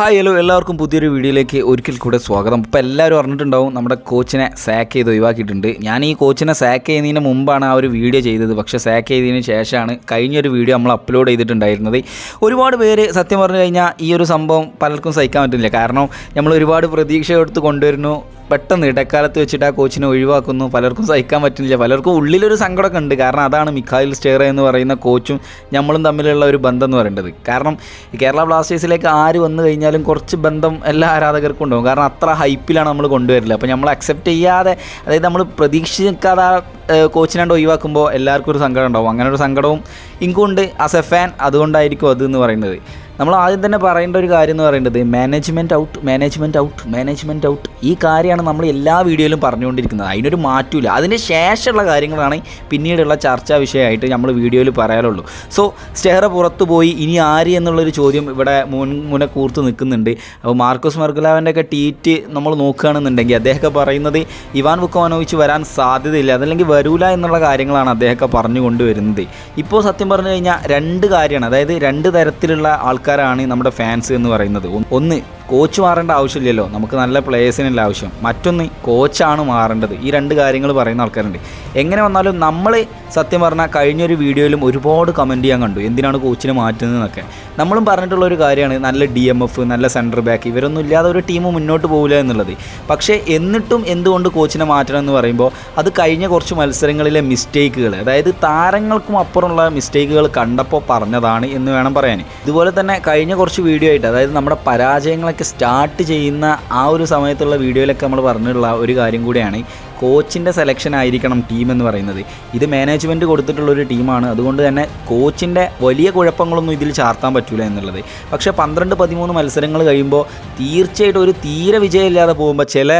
Hi hello. എല്ലാവർക്കും പുതിയൊരു വീഡിയോയിലേക്ക് ഒരിക്കൽ കൂടെ സ്വാഗതം. ഇപ്പോൾ എല്ലാവരും അറിഞ്ഞിട്ടുണ്ടാവും നമ്മുടെ കോച്ചിനെ സാക്ക് ചെയ്ത് ഒഴിവാക്കിയിട്ടുണ്ട്. ഞാൻ ഈ കോച്ചിനെ സാക്ക് ചെയ്യുന്നതിന് മുമ്പാണ് ആ ഒരു വീഡിയോ ചെയ്തത്. പക്ഷേ സാക്ക് ചെയ്തതിന് ശേഷമാണ് കഴിഞ്ഞൊരു വീഡിയോ നമ്മൾ അപ്ലോഡ് ചെയ്തിട്ടുണ്ടായിരുന്നത്. ഒരുപാട് പേര് സത്യം പറഞ്ഞു കഴിഞ്ഞാൽ ഈ ഒരു സംഭവം പലർക്കും സഹിക്കാൻ പറ്റുന്നില്ല. കാരണം നമ്മൾ ഒരുപാട് പ്രതീക്ഷ എടുത്ത് കൊണ്ടുവരുന്നു. പെട്ടെന്ന് ഇടക്കാലത്ത് വെച്ചിട്ട് ആ കോച്ചിനെ ഒഴിവാക്കുന്നു. പലർക്കും സഹിക്കാൻ പറ്റുന്നില്ല. പലർക്കും ഉള്ളിലൊരു സങ്കടമൊക്കെ ഉണ്ട്. കാരണം അതാണ് മിഖായിൽ സ്റ്റേറ എന്ന് പറയുന്ന കോച്ചും നമ്മളും തമ്മിലുള്ള ഒരു ബന്ധം എന്ന് പറയേണ്ടത്. കാരണം കേരള ബ്ലാസ്റ്റേഴ്സിലേക്ക് ആര് വന്നു കഴിഞ്ഞാലും കുറച്ച് ബന്ധം എല്ലാ ആരാധകർക്കും ഉണ്ടാകും കാരണം അത്ര ഹൈപ്പിലാണ് നമ്മൾ കൊണ്ടുവരില്ല അപ്പോൾ നമ്മൾ അക്സെപ്റ്റ് ചെയ്യാതെ അതായത് നമ്മൾ പ്രതീക്ഷിക്കാതെ കോച്ചിനാണ്ട് ഒഴിവാക്കുമ്പോൾ എല്ലാവർക്കും ഒരു സങ്കടം ഉണ്ടാവും. അങ്ങനെ ഒരു സങ്കടവും ഇങ്ങുണ്ട് ആസ് എ ഫാൻ അതുകൊണ്ടായിരിക്കും അത് എന്ന് പറയുന്നത്. നമ്മൾ ആദ്യം തന്നെ പറയേണ്ട ഒരു കാര്യം എന്ന് പറയുന്നത് management out management out management out ഈ കാര്യമാണ് നമ്മൾ എല്ലാ വീഡിയോയിലും പറഞ്ഞുകൊണ്ടിരിക്കുന്നത്. അതിനൊരു മാറ്റമില്ല അതിന് ശേഷമുള്ള കാര്യങ്ങളാണ് പിന്നീടുള്ള ചർച്ചാ വിഷയമായിട്ട് നമ്മൾ വീഡിയോയിൽ പറയാനുള്ളൂ സോ സ്റ്റെഹറ പുറത്തു പോയി ഇനി ആര് എന്നുള്ളൊരു ചോദ്യം ഇവിടെ മുൻ മുനെ കൂർത്ത് നിൽക്കുന്നുണ്ട്. അപ്പോൾ മാർക്കോസ് മെർഗലാവന്റെ ഒക്കെ ട്വീറ്റ് നമ്മൾ നോക്കുകയാണെന്നുണ്ടെങ്കിൽ അദ്ദേഹമൊക്കെ പറയുന്നത് ഇവാൻ വുക്കോനോവിച്ച് വരാൻ സാധ്യതയില്ല. അതല്ലെങ്കിൽ വരൂല എന്നുള്ള കാര്യങ്ങളാണ് അദ്ദേഹമൊക്കെ പറഞ്ഞു കൊണ്ടുവരുന്നത്. ഇപ്പോൾ സത്യം പറഞ്ഞു കഴിഞ്ഞാൽ രണ്ട് കാര്യമാണ്. അതായത് രണ്ട് തരത്തിലുള്ള ആൾക്കാരാണ് നമ്മുടെ ഫാൻസ് എന്ന് പറയുന്നത്. ഒന്ന് കോച്ച് മാറേണ്ട ആവശ്യമില്ലല്ലോ. നമുക്ക് നല്ല പ്ലേയേഴ്സിനല്ല ആവശ്യം. മറ്റൊന്ന് കോച്ചാണ് മാറേണ്ടത്. ഈ രണ്ട് കാര്യങ്ങൾ പറയുന്ന ആൾക്കാരുണ്ട്. എങ്ങനെ വന്നാലും നമ്മൾ സത്യം പറഞ്ഞാൽ കഴിഞ്ഞൊരു വീഡിയോയിലും ഒരുപാട് കമന്റ് ചെയ്യാൻ കണ്ടു. എന്തിനാണ് കോച്ചിനെ മാറ്റുന്നതെന്നൊക്കെ. നമ്മളും പറഞ്ഞിട്ടുള്ള ഒരു കാര്യമാണ്. നല്ല ഡി എം എഫ് നല്ല സെന്റർ ബാക്ക് ഇവരൊന്നും ഇല്ലാതെ ഒരു ടീം മുന്നോട്ട് പോകില്ല എന്നുള്ളത്. പക്ഷേ എന്നിട്ടും എന്തുകൊണ്ട് കോച്ചിനെ മാറ്റണം എന്ന് പറയുമ്പോൾ അത് കഴിഞ്ഞ കുറച്ച് മത്സരങ്ങളിലെ മിസ്റ്റേക്കുകൾ അതായത് താരങ്ങൾക്കും അപ്പുറമുള്ള മിസ്റ്റേക്കുകൾ കണ്ടപ്പോൾ പറഞ്ഞതാണ് എന്ന് വേണം പറയാൻ. ഇതുപോലെ തന്നെ കഴിഞ്ഞ കുറച്ച് വീഡിയോ ആയിട്ട് അതായത് നമ്മുടെ പരാജയങ്ങളൊക്കെ സ്റ്റാർട്ട് ചെയ്യുന്ന ആ ഒരു സമയത്തുള്ള വീഡിയോയിലൊക്കെ നമ്മൾ പറഞ്ഞിട്ടുള്ള ഒരു കാര്യം കൂടിയാണ്. കോച്ചിന്റെ സെലക്ഷൻ ആയിരിക്കണം ടീം എന്ന് പറയുന്നത്. ഇത് മാനേജ്മെന്റ് കൊടുത്തിട്ടുള്ള ഒരു ടീമാണ് അതുകൊണ്ട് തന്നെ കോച്ചിന്റെ വലിയ കുഴപ്പങ്ങളൊന്നും ഇതിൽ ചാർത്താൻ പറ്റില്ല എന്നുള്ളത്. പക്ഷേ പന്ത്രണ്ട് പതിമൂന്ന് മത്സരങ്ങൾ കഴിയുമ്പോൾ തീർച്ചയായിട്ടും ഒരു തീരെ വിജയമില്ലാതെ പോകുമ്പോൾ ചില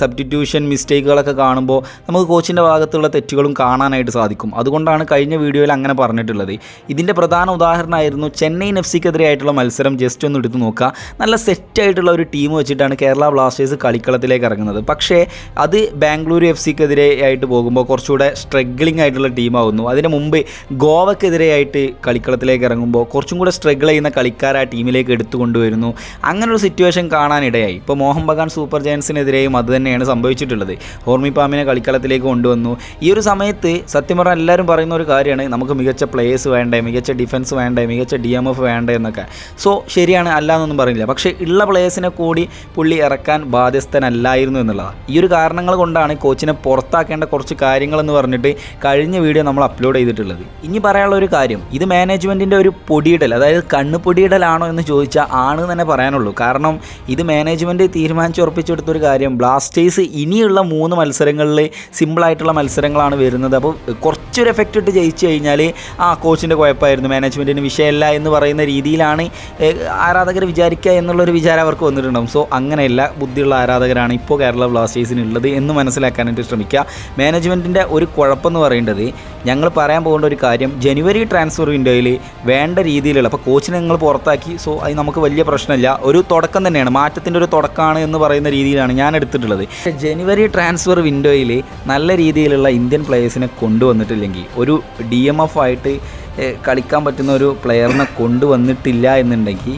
സബ്സ്റ്റിറ്റ്യൂഷൻ മിസ്റ്റേക്കുകളൊക്കെ കാണുമ്പോൾ നമുക്ക് കോച്ചിന്റെ ഭാഗത്തുള്ള തെറ്റുകളും കാണാനായിട്ട് സാധിക്കും. അതുകൊണ്ടാണ് കഴിഞ്ഞ വീഡിയോയിൽ അങ്ങനെ പറഞ്ഞിട്ടുള്ളത്. ഇതിന്റെ പ്രധാന ഉദാഹരണമായിരുന്നു ചെന്നൈയിൻ എഫ് സിക്കെതിരെയായിട്ടുള്ള മത്സരം ജസ്റ്റ് ഒന്ന് എടുത്ത് നോക്കുക. നല്ല സെറ്റായിട്ടുള്ള ഒരു ടീം വെച്ചിട്ടാണ് കേരള ബ്ലാസ്റ്റേഴ്സ് കളിക്കളത്തിലേക്ക് ഇറങ്ങുന്നത്. പക്ഷേ അത് ബാംഗ്ലൂർ എഫ് സിക്കെതിരെ ആയിട്ട് പോകുമ്പോൾ കുറച്ചുകൂടെ സ്ട്രഗ്ലിംഗ് ആയിട്ടുള്ള ടീമാവുന്നു അതിന് മുമ്പ് ഗോവക്കെതിരെ ആയിട്ട് കളിക്കളത്തിലേക്ക് ഇറങ്ങുമ്പോൾ കുറച്ചും കൂടെ സ്ട്രഗിൾ ചെയ്യുന്ന കളിക്കാർ ആ ടീമിലേക്ക് എടുത്തു കൊണ്ടുവരുന്നു അങ്ങനെ ഒരു സിറ്റുവേഷൻ കാണാനിടയായി. ഇപ്പോൾ മോഹൻ ബഗാൻ സൂപ്പർ ജയൻസിനെതിരെയും അത് തന്നെയാണ് സംഭവിച്ചിട്ടുള്ളത്. ഹോർമി പാമിനെ കളിക്കളത്തിലേക്ക് കൊണ്ടുവന്നു. ഈ ഒരു സമയത്ത് സത്യം പറഞ്ഞാൽ എല്ലാവരും പറയുന്ന ഒരു കാര്യമാണ് നമുക്ക് മികച്ച പ്ലേയേഴ്സ് വേണ്ടേ മികച്ച ഡിഫൻസ് വേണ്ടേ മികച്ച ഡി എം എഫ് വേണ്ടേ എന്നൊക്കെ. സോ ശരിയാണ് അല്ല എന്നൊന്നും പറയുന്നില്ല. പക്ഷേ ഉള്ള പ്ലേയേഴ്സിനെ കൂടി പുള്ളി ഇറക്കാൻ ബാധ്യസ്ഥനല്ലായിരുന്നു എന്നുള്ളതാണ്. ഈ ഒരു കാരണങ്ങൾ കൊണ്ടാണ് കോച്ചിനെ പുറത്താക്കേണ്ട കുറച്ച് കാര്യങ്ങളെന്ന് പറഞ്ഞിട്ട് കഴിഞ്ഞ വീഡിയോ നമ്മൾ അപ്ലോഡ് ചെയ്തിട്ടുള്ളത്. ഇനി പറയാനുള്ള ഒരു കാര്യം ഇത് മാനേജ്മെന്റിന്റെ ഒരു പൊടിയിടൽ അതായത് കണ്ണ് പൊടിയിടലാണോ എന്ന് ചോദിച്ചാൽ ആണ് തന്നെ പറയാനുള്ളൂ. കാരണം ഇത് മാനേജ്മെന്റ് തീരുമാനിച്ച് ഉറപ്പിച്ചെടുത്തൊരു കാര്യം ബ്ലാസ്റ്റേഴ്സ് ഇനിയുള്ള മൂന്ന് മത്സരങ്ങളിൽ സിമ്പിളായിട്ടുള്ള മത്സരങ്ങളാണ് വരുന്നത്. അപ്പോൾ കുറച്ചൊരു എഫക്റ്റ് ഇട്ട് ജയിച്ചു കഴിഞ്ഞാൽ ആ കോച്ചിന്റെ കുഴപ്പമായിരുന്നു മാനേജ്മെന്റിന് വിഷയമല്ല എന്ന് പറയുന്ന രീതിയിലാണ് ആരാധകർ വിചാരിക്കുക എന്നുള്ളൊരു വിചാരം അവർക്ക് വന്നിട്ടുണ്ടാകും സോ അങ്ങനെയല്ല ബുദ്ധിയുള്ള ആരാധകരാണ് ഇപ്പോൾ കേരള ബ്ലാസ്റ്റേഴ്സിന് ഉള്ളത് എന്ന് മനസ്സിലാക്കാനായിട്ട് ശ്രമിക്കുക. മാനേജ്മെന്റിന്റെ ഒരു കുഴപ്പമെന്ന് പറയേണ്ടത് ഞങ്ങൾ പറയാൻ പോകേണ്ട ഒരു കാര്യം ജനുവരി ട്രാൻസ്ഫർ വിൻഡോയിൽ വേണ്ട രീതിയിലുള്ള അപ്പോൾ കോച്ചിനെ നിങ്ങൾ പുറത്താക്കി. സോ അത് നമുക്ക് വലിയ പ്രശ്നമില്ല. ഒരു തുടക്കം തന്നെയാണ്. മാറ്റത്തിന്റെ ഒരു തുടക്കമാണ് എന്ന് പറയുന്ന രീതിയിലാണ് ഞാൻ എടുത്തിട്ടുള്ളത്. ജനുവരി ട്രാൻസ്ഫർ വിൻഡോയിൽ നല്ല രീതിയിലുള്ള ഇന്ത്യൻ പ്ലേയേഴ്സിനെ കൊണ്ടുവന്നിട്ടില്ലെങ്കിൽ ഒരു ഡി എം എഫ് ആയിട്ട് കളിക്കാൻ പറ്റുന്ന ഒരു പ്ലെയറിനെ കൊണ്ടുവന്നിട്ടില്ല എന്നുണ്ടെങ്കിൽ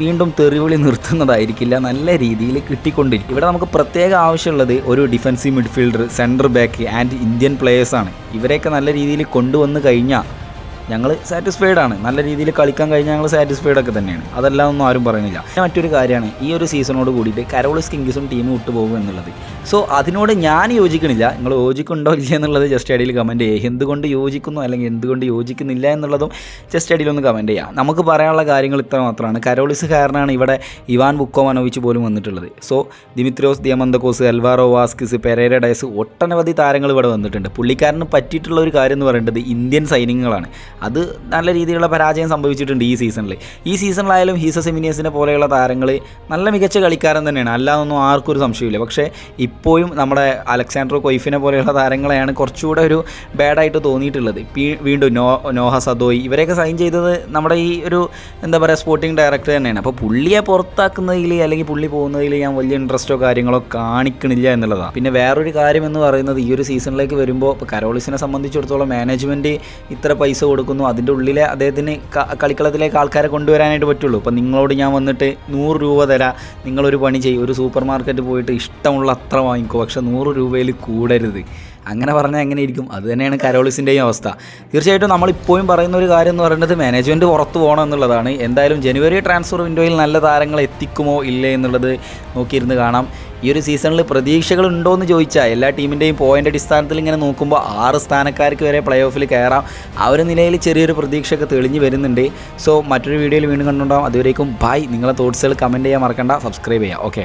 വീണ്ടും തെറിവിളി നിർത്തുന്നതായിരിക്കില്ല. നല്ല രീതിയിൽ കിട്ടിക്കൊണ്ടിരിക്കും. ഇവിടെ നമുക്ക് പ്രത്യേക ആവശ്യമുള്ളത് ഒരു defensive midfielder centre back and Indian പ്ലേയേഴ്സാണ് ഇവരെയൊക്കെ നല്ല രീതിയിൽ കൊണ്ടുവന്നു കഴിഞ്ഞാൽ ഞങ്ങൾ സാറ്റിസ്ഫൈഡ് ആണ്. നല്ല രീതിയിൽ കളിക്കാൻ കഴിഞ്ഞാൽ ഞങ്ങൾ സാറ്റിസ്ഫൈഡ് ഒക്കെ തന്നെയാണ്. അതെല്ലാം ഒന്നും ആരും പറയുന്നില്ല. മറ്റൊരു കാര്യമാണ് ഈ ഒരു സീസണോട് കൂടിയിട്ട് കരോളിസ് കിങ്സും ടീം വിട്ടുപോകും എന്നുള്ളത്. സോ അതിനോട് ഞാൻ യോജിക്കണില്ല. നിങ്ങൾ യോജിക്കുന്നുണ്ടോ ഇല്ല എന്നുള്ളത് ജസ്റ്റ് അടിയിൽ കമന്റ് ചെയ്യുക എന്തുകൊണ്ട് യോജിക്കുന്നു അല്ലെങ്കിൽ എന്തുകൊണ്ട് യോജിക്കുന്നില്ല എന്നുള്ളതും ജസ്റ്റ് അടിയിൽ ഒന്ന് കമന്റ് ചെയ്യാം. നമുക്ക് പറയാനുള്ള കാര്യങ്ങൾ ഇത്ര മാത്രമാണ്. കരോളിസ് കാരനാണ് ഇവിടെ ഇവാൻ ബുക്കോമനോവിച്ച് പോലും വന്നിട്ടുള്ളത്. So Dimitrios Diamantakos Alvaro Vazquez Pereyra Diaz ഒട്ടനവധി താരങ്ങൾ ഇവിടെ വന്നിട്ടുണ്ട്. പുള്ളിക്കാരന് പറ്റിയിട്ടുള്ള ഒരു കാര്യം എന്ന് പറയുന്നത് ഇന്ത്യൻ സൈനികങ്ങളാണ് അത് നല്ല രീതിയിലുള്ള പരാജയം സംഭവിച്ചിട്ടുണ്ട് ഈ സീസണിൽ ഈ സീസണിലായാലും ഹീസ സെമിനിയസിനെ പോലെയുള്ള താരങ്ങൾ നല്ല മികച്ച കളിക്കാരൻ തന്നെയാണ്. അല്ലാതൊന്നും ആർക്കൊരു സംശയമില്ല പക്ഷേ ഇപ്പോഴും നമ്മുടെ അലക്സാൻഡ്രോ കൊയ്ഫിനെ പോലെയുള്ള താരങ്ങളെയാണ് കുറച്ചുകൂടെ ഒരു ബാഡായിട്ട് തോന്നിയിട്ടുള്ളത്. വീണ്ടും നോ നോഹ സദോയ് ഇവരെയൊക്കെ സൈൻ ചെയ്തത് നമ്മുടെ ഈ ഒരു എന്താ പറയുക സ്പോർട്ടിംഗ് ഡയറക്ടർ തന്നെയാണ്. അപ്പോൾ പുള്ളിയെ പുറത്താക്കുന്നതിൽ അല്ലെങ്കിൽ പുള്ളി പോകുന്നതിൽ ഞാൻ വലിയ ഇൻട്രസ്റ്റോ കാര്യങ്ങളോ കാണിക്കണില്ല എന്നുള്ളതാണ് പിന്നെ വേറൊരു കാര്യം എന്ന് പറയുന്നത് ഈ ഒരു സീസണിലേക്ക് വരുമ്പോൾ ഇപ്പോൾ കരോളിസിനെ സംബന്ധിച്ചിടത്തോളം മാനേജ്മെന്റ് ഇത്ര പൈസ കൊടുക്കുന്നു. അതിന്റെ ഉള്ളിലെ അദ്ദേഹത്തിന് കളിക്കളത്തിലേക്ക് ആൾക്കാരെ കൊണ്ടുവരാനായിട്ട് പറ്റുള്ളൂ. അപ്പോൾ നിങ്ങളോട് ഞാൻ വന്നിട്ട് നൂറ് രൂപ തരാം നിങ്ങളൊരു പണി ചെയ്യും. ഒരു സൂപ്പർ മാർക്കറ്റ് പോയിട്ട് ഇഷ്ടമുള്ള അത്ര വാങ്ങിക്കോ. പക്ഷേ നൂറ് രൂപയിൽ കൂടരുത്. അങ്ങനെ പറഞ്ഞാൽ എങ്ങനെ ഇരിക്കും? അത് തന്നെയാണ് കരോളിസിന്റെയും അവസ്ഥ. തീർച്ചയായിട്ടും നമ്മളിപ്പോഴും പറയുന്ന ഒരു കാര്യം എന്ന് പറയുന്നത് മാനേജ്മെന്റ് പുറത്ത് പോകണം എന്നുള്ളതാണ്. എന്തായാലും ജനുവരി ട്രാൻസ്ഫർ വിൻഡോയിൽ നല്ല താരങ്ങളെ എത്തിക്കുമോ ഇല്ലേ എന്നുള്ളത് നോക്കിയിരുന്ന് കാണാം. ഈ ഒരു സീസണിൽ പ്രതീക്ഷകളുണ്ടോ എന്ന് ചോദിച്ചാൽ എല്ലാ ടീമിന്റെയും പോയിന്റ് അടിസ്ഥാനത്തിൽ ഇങ്ങനെ നോക്കുമ്പോൾ ആറ് സ്ഥാനക്കാർക്ക് വരെ പ്ലേ ഓഫിൽ കയറാം. ആ ഒരു നിലയിൽ ചെറിയൊരു പ്രതീക്ഷയൊക്കെ തെളിഞ്ഞു വരുന്നുണ്ട്. സോ മറ്റൊരു വീഡിയോയിൽ വീണ്ടും കണ്ടുണ്ടാവും അതുവരേക്കും ബൈ നിങ്ങളെ തോട്ട്സുകൾ കമന്റ് ചെയ്യാൻ മറക്കണ്ട. സബ്സ്ക്രൈബ് ചെയ്യാം. ഓക്കെ